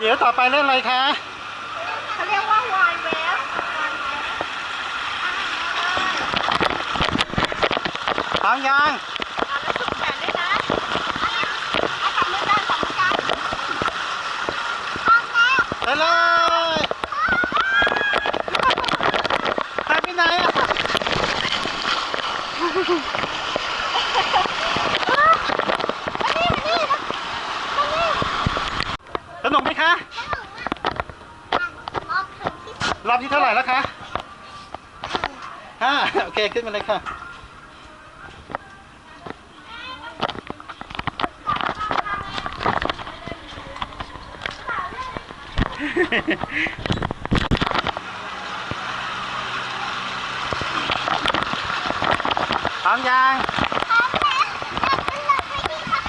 เดี๋ยวต่อไปเล่นอะไรคะ เขาเรียกว่าวายเวฟพร้อมยังแล้วสุดแขนด้วยนะเอาจับมือกันจับมือกันพร้อมแล้วไปเลยไปไปไหนอะสนุกไหม คะรอบถึงที่สุดรอบที่เท่าไหร่แล้วคะห้าโอเคขึ้นมาเลยค่ะพร้อมยัง พร้อมแล้วจับมือกันให้ดีค่ะ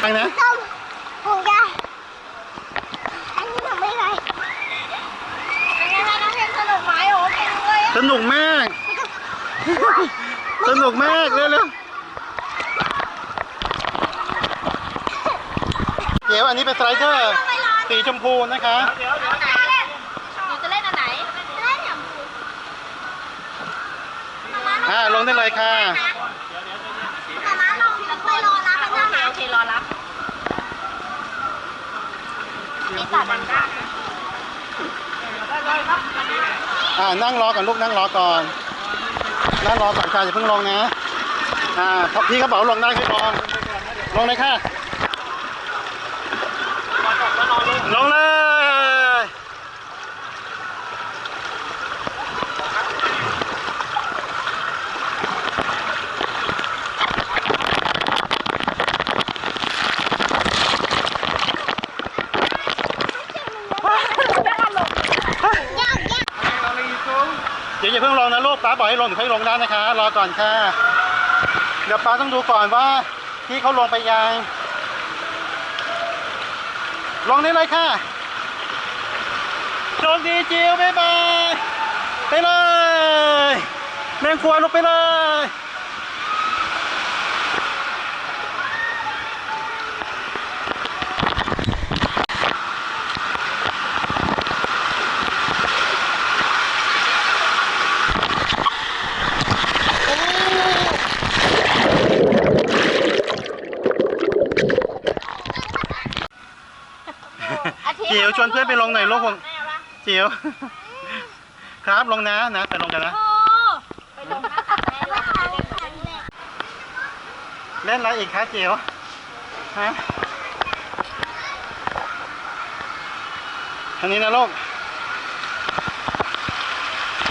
ไปนะต้มหงยาอันนี้ทำไม่ไรเป็นไงคะน้องเพลงสนุกไหมโอ้เพลงเลยสนุกมาก สนุกมากเร็วเร็วเดี๋ยวอันนี้เป็นสไลเดอร์ สีชมพูนะคะเอาไหนเล่นหนูจะเล่นอันไหนเล่นอย่างบูอ่าลงได้เลยค่ะ มามาลงแล้วค่อยรอรับไปนั่งนะโอเค รอรับนี่ตัดมันได้อ่านั่งรอก่อนลูกนั่งรอก่อนนั่งรอก่อนค่ะอย่าเพิ่งลงนะอ่าพอพี่เขาบอกว่าลงได้ให้ลงลงเลยค่ะลงเลยยากยาก เดี๋ยว อย่าเพิ่งลงนะลูกป้าบอกให้ลงถึงค่อยลงได้นะคะ รอก่อนค่ะ เดี๋ยวป้าต้องดูก่อนว่าที่เขาลงไปยังลงได้เลยค่ะโชคดีจิวบ๊ายบายไปเลย แมงครัวลงไปเลย จิ๋ วชวนเพื่อนไปลงหน่อยลูกผมจิ๋ว ครับลงนะนะไปลงกันนะ ไปลงน้ำตัดแม่เลยเล่นอะไรอีกคะจิ๋วฮะทางนี้นะลูก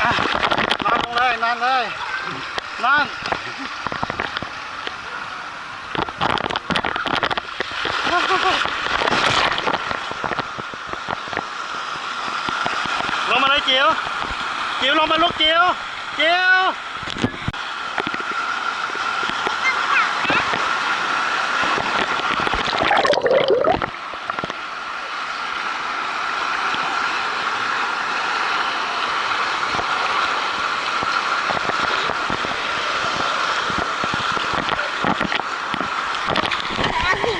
อะนอนลงเลยนอนเลยนอน ลงมาเลยจิ๋วจิ๋วลงมาลูกจิ๋วจิ๋ว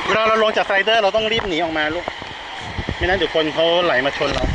เวลาเราลงจากสไลเดอร์เราต้องรีบหนีออกมาลูก ไม่นั้นเดี๋ยวคนเขาไหลมาชนเรา